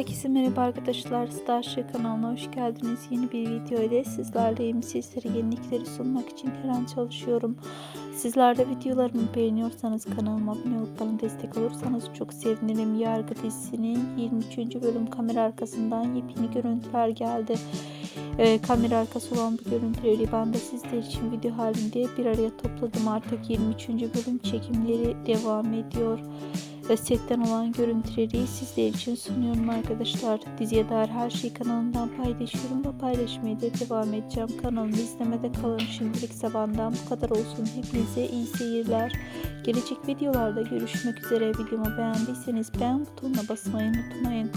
Herkese merhaba arkadaşlar. Starship kanalına hoş geldiniz. Yeni bir video ile sizlerleyim. Sizlere yenilikleri sunmak için her an çalışıyorum. Sizler de videolarımı beğeniyorsanız kanalıma abone olup bana destek olursanız çok sevinirim. Yargı dizisinin 23. bölüm kamera arkasından yepyeni görüntüler geldi. Ee, kamera arkası olan bu görüntüleri ben de sizler için video halinde bir araya topladım. Artık 23. bölüm çekimleri devam ediyor ve setten olan görüntüleri sizler için sunuyorum arkadaşlar. Diziye dair her şeyi kanalımdan paylaşıyorum ve paylaşmaya da devam edeceğim. Kanalımı izlemede kalın. Şimdilik benden bu kadar olsun. Hepinize iyi seyirler. Gelecek videolarda görüşmek üzere. Videomu beğendiyseniz beğen butonuna basmayı unutmayın.